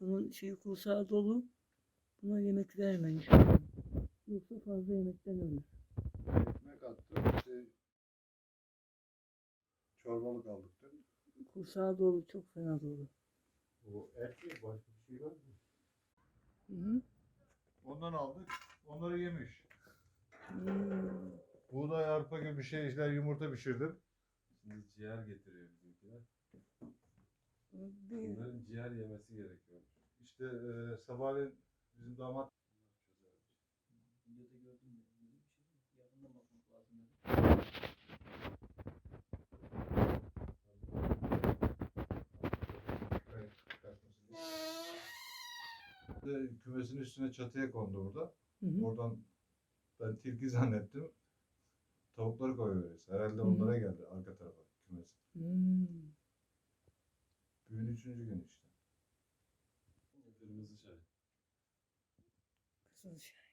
Bunun şeyi kursağı dolu. Buna yemek verme inşallah. Yoksa fazla yemekten ölür. Ekmek attı. İşte çorbalık aldık dün. Kursağı dolu. Çok fena dolu. Bu et mi? Başka bir şey var mı? Hı hı. Ondan aldık. Onları yemiş. Hmm. Buğday, arpa gibi bir şey işler yumurta pişirdim. Şimdi ciğer getiriyor bizimkiler. Bir, Bunların ciğer yemesi gerekiyor. İşte e, sabahleyin bizim damat Videoda gördüm de. Dedim bir şey yakından bakmak lazım dedim. de kümesin üstüne çatıya kondu burada. Hı hı. Oradan ben tilki zannettim. Tavukları koyuyoruz. Herhalde Hı hı. onlara geldi arka tarafa üçüncü gün işte. Kırmızı çay. Kızıl çay.